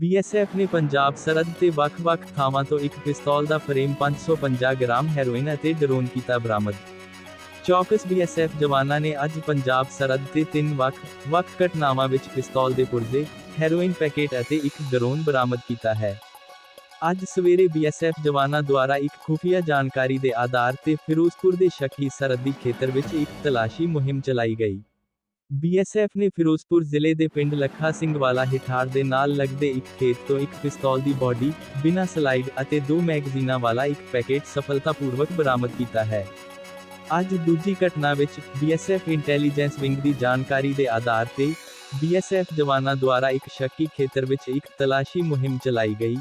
BSF ਨੇ ਪੰਜਾਬ ਸਰਹੱਦ ਤੇ ਵੱਖ-ਵੱਖ ਥਾਵਾਂ ਤੋਂ ਇੱਕ ਪਿਸਤੌਲ ਦਾ ਫਰੇਮ 550 ਗ੍ਰਾਮ ਹੈਰੋਇਨ ਅਤੇ ਡਰੋਨ ਕੀਤਾ ਬਰਾਮਦ ਚੌਕਸ ਬੀਐਸਐਫ ਜਵਾਨਾਂ ਨੇ ਅੱਜ ਪੰਜਾਬ ਸਰਹੱਦ ਤੇ ਤਿੰਨ ਵੱਖ-ਵੱਖ ਘਟਨਾਵਾਂ ਵਿੱਚ ਪਿਸਤੌਲ ਦੇ ਪੁਰਜ਼ੇ, ਹੈਰੋਇਨ ਪੈਕੇਟ ਅਤੇ ਇੱਕ ਡਰੋਨ ਬਰਾਮਦ ਕੀਤਾ ਹੈ। ਅੱਜ ਸਵੇਰੇ ਬੀਐਸਐਫ ਜਵਾਨਾਂ ਦੁਆਰਾ ਇੱਕ ਖੁਫੀਆ ਜਾਣਕਾਰੀ ਦੇ ਆਧਾਰ ਤੇ ਫਿਰੋਜ਼ਪੁਰ ਦੇ ਸ਼ੱਕੀ ਸਰਹੱਦੀ ਖੇਤਰ ਵਿੱਚ ਇੱਕ ਤਲਾਸ਼ੀ ਮੁਹਿੰਮ ਚਲਾਈ ਗਈ। ਬੀਐਸਐਫ ਨੇ ਫਿਰੋਜ਼ਪੁਰ ਜ਼ਿਲ੍ਹੇ ਦੇ ਪਿੰਡ ਲੱਖਾ ਸਿੰਘ ਵਾਲਾ ਹਿਠਾਰ ਦੇ ਨਾਲ ਲੱਗਦੇ ਇੱਕ ਖੇਤ ਤੋਂ ਇੱਕ ਪਿਸਤੌਲ ਦੀ ਬੋਡੀ, ਬਿਨਾਂ ਸਲਾਈਡ ਅਤੇ ਦੋ ਮੈਗਜ਼ੀਨਾਂ ਵਾਲਾ ਇੱਕ ਪੈਕੇਟ ਸਫਲਤਾਪੂਰਵਕ ਬਰਾਮਦ ਕੀਤਾ ਹੈ। ਅੱਜ ਦੂਜੀ ਘਟਨਾ ਵਿੱਚ ਬੀਐਸਐਫ ਇੰਟੈਲੀਜੈਂਸ ਵਿੰਗ ਦੀ ਜਾਣਕਾਰੀ ਦੇ ਆਧਾਰ ਤੇ ਬੀਐਸਐਫ ਜਵਾਨਾਂ ਦੁਆਰਾ ਇੱਕ ਸ਼ੱਕੀ ਖੇਤਰ ਵਿੱਚ ਇੱਕ ਤਲਾਸ਼ੀ ਮੁਹਿੰਮ ਚਲਾਈ ਗਈ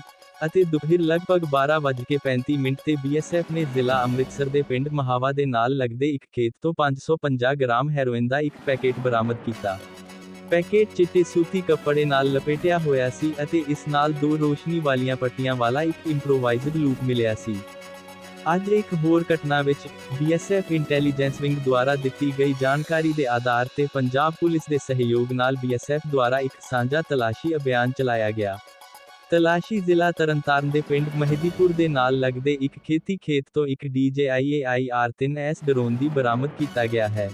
ਅਤੇ ਦੁਪਹਿਰ ਲਗਭਗ 12:35 ਮਿੰਟ ਤੇ ਬੀਐਸਐਫ ਨੇ ਜ਼ਿਲ੍ਹਾ ਅੰਮ੍ਰਿਤਸਰ ਦੇ ਪਿੰਡ ਮਹਾਵਾ ਦੇ ਨਾਲ ਲੱਗਦੇ ਇੱਕ ਖੇਤ ਤੋਂ 550 ਗ੍ਰਾਮ ਹੈਰੋਇਨ ਦਾ ਇੱਕ ਪੈਕੇਟ ਬਰਾਮਦ ਕੀਤਾ। ਪੈਕੇਟ ਚਿੱਟੇ ਸੂਤੀ ਕੱਪੜੇ ਨਾਲ ਲਪੇਟਿਆ ਹੋਇਆ ਸੀ ਅਤੇ ਇਸ ਨਾਲ ਦੋ ਰੋਸ਼ਨੀ ਵਾਲੀਆਂ ਪੱਟੀਆਂ ਵਾਲਾ ਇੱਕ ਇੰਪਰੋਵਾਈਜ਼ਡ ਲੂਪ ਮਿਲਿਆ ਸੀ। ਅੱਜ ਇੱਕ ਹੋਰ ਘਟਨਾ ਵਿੱਚ ਬੀਐਸਐਫ ਇੰਟੈਲੀਜੈਂਸ ਵਿੰਗ ਦੁਆਰਾ ਦਿੱਤੀ ਗਈ ਜਾਣਕਾਰੀ ਦੇ ਆਧਾਰ ਤੇ ਪੰਜਾਬ ਪੁਲਿਸ ਦੇ ਸਹਿਯੋਗ ਨਾਲ ਬੀਐਸਐਫ ਦੁਆਰਾ ਇੱਕ ਸਾਂਝਾ ਤਲਾਸ਼ੀ ਅਭਿਆਨ ਚਲਾਇਆ ਗਿਆ। ਤਲਾਸ਼ੀ ਜ਼ਿਲ੍ਹਾ ਤਰਨਤਾਰਨ ਦੇ ਪਿੰਡ ਮਹਿਦੀਪੁਰ ਦੇ ਨਾਲ ਲੱਗਦੇ ਇੱਕ ਖੇਤੀ ਖੇਤ ਤੋਂ ਇੱਕ DJI AIR-3S ਡਰੋਨ ਦੀ ਬਰਾਮਦ ਕੀਤਾ ਗਿਆ ਹੈ।